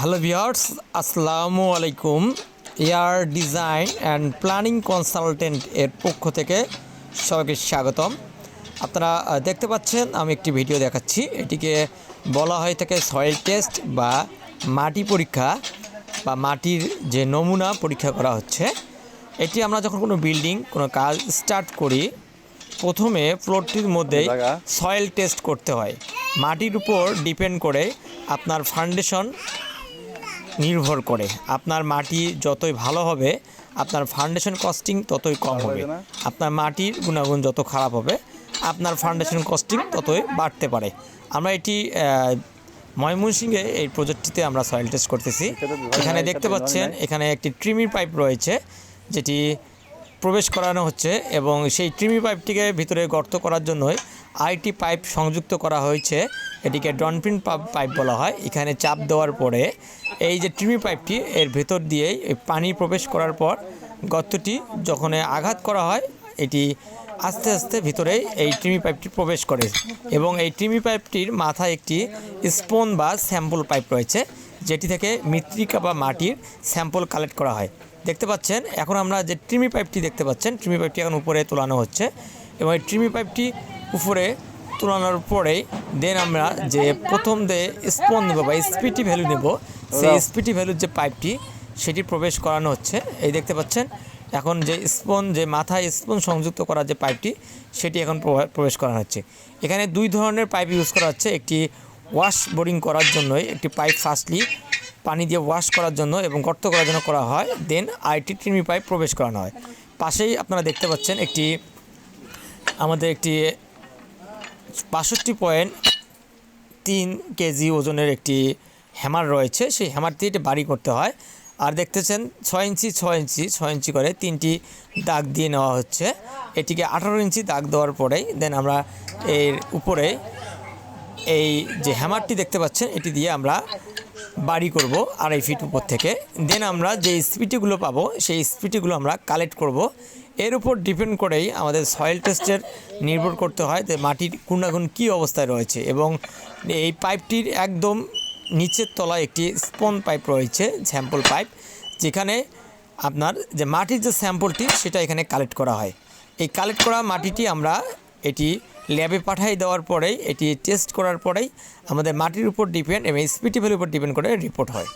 Hello viewers আসসালামু আলাইকুম air design and planning consultant এর পক্ষ থেকে সবাইকে স্বাগতম। আপনারা দেখতে পাচ্ছেন আমি একটি ভিডিও দেখাচ্ছি। এটিকে বলা হয়ে থাকে সয়েল টেস্ট বা মাটি পরীক্ষা বা মাটির যে নমুনা পরীক্ষা করা হচ্ছে। এটি আমরা যখন কোনো বিল্ডিং কোনো কাজ স্টার্ট করি প্রথমে ফ্লোরটির মধ্যেই সয়েল টেস্ট করতে হয়। মাটির উপর ডিপেন্ড করে আপনার ফাউন্ডেশন নির্ভর করে। আপনার মাটি যতই ভালো হবে আপনার ফাউন্ডেশন কস্টিং ততই কম হবে। আপনার মাটির গুণাগুণ যত খারাপ হবে আপনার ফাউন্ডেশন কস্টিং ততই বাড়তে পারে। আমরা এটি ময়মনসিংহে এই প্রজেক্টটিতে আমরা সয়েল টেস্ট করতেছি। এখানে দেখতে পাচ্ছেন এখানে একটি ট্রিমির পাইপ রয়েছে যেটি প্রবেশ করানো হচ্ছে এবং সেই ট্রিমি পাইপটিকে ভিতরে গর্ত করার জন্যই আইটি পাইপ সংযুক্ত করা হয়েছে। এটিকে ডনপ্রিন পাইপ বলা হয়। এখানে চাপ দেওয়ার পরে এই যে ট্রিমি পাইপটি, এর ভেতর দিয়েই পানি প্রবেশ করার পর গর্তটি যখন আঘাত করা হয়, এটি আস্তে আস্তে ভিতরে এই ট্রিমি পাইপটি প্রবেশ করে এবং এই ট্রিমি পাইপটির মাথায় একটি স্পোন বা স্যাম্পল পাইপ রয়েছে, যেটি থেকে মৃত্তিকা বা মাটির স্যাম্পল কালেক্ট করা হয়। দেখতে পাচ্ছেন, এখন আমরা যে ট্রিমি পাইপটি দেখতে পাচ্ছেন ট্রিমি পাইপটি এখন উপরে তোলানো হচ্ছে এবং এই ট্রিমি পাইপটি উপরে তোলানোর পরেই দেন আমরা যে প্রথম যে স্পন নেব বা স্পিটি ভ্যালু নেব সেই স্পিটি ভ্যালুর যে পাইপটি সেটি প্রবেশ করানো হচ্ছে। এই দেখতে পাচ্ছেন এখন যে স্পন যে মাথায় স্পন সংযুক্ত করা যে পাইপটি সেটি এখন প্রবে- প্রবেশ করানো হচ্ছে। এখানে দুই ধরনের পাইপ ইউজ করা হচ্ছে একটি ওয়াশ বোরিং করার জন্যই একটি পাইপ ফার্স্টলি পানি দিয়ে ওয়াশ করার জন্য এবং গর্ত করার জন্য করা হয় দেন আইটি ট্রিমি পাইপ প্রবেশ করানো হয়। পাশেই আপনারা দেখতে পাচ্ছেন একটি আমাদের একটি বাষট্টি পয়েন্ট তিন কেজি ওজনের একটি হ্যামার রয়েছে। সেই হ্যামার দিয়ে এটি বাড়ি করতে হয়। আর দেখতেছেন, ছয় ইঞ্চি ছয় ইঞ্চি ছয় ইঞ্চি করে তিনটি দাগ দিয়ে নেওয়া হচ্ছে। এটিকে আঠারো ইঞ্চি দাগ দেওয়ার পরেই দেন আমরা এর উপরে এই যে হ্যামারটি দেখতে পাচ্ছেন, এটি দিয়ে আমরা বাড়ি করব আড়াই ফিট উপর থেকে। দেন আমরা যে স্পিটিগুলো পাবো, সেই স্পিটিগুলো আমরা কালেক্ট করব। এর উপর ডিপেন্ড করেই আমাদের সয়েল টেস্টের নির্ভর করতে হয় যে মাটির গুণাগুণ কী অবস্থায় রয়েছে এবং এই পাইপটির একদম নিচের তলায় একটি স্পন পাইপ রয়েছে স্যাম্পল পাইপ যেখানে আপনার যে মাটির যে স্যাম্পলটি সেটা এখানে কালেক্ট করা হয়। এই কালেক্ট করা মাটিটি আমরা এটি ল্যাবে পাঠিয়ে দেওয়ার পরেই, এটি টেস্ট করার পরেই আমাদের মাটির উপর ডিপেন্ড এবং স্পিটি উপর ডিপেন্ড করে রিপোর্ট হয়।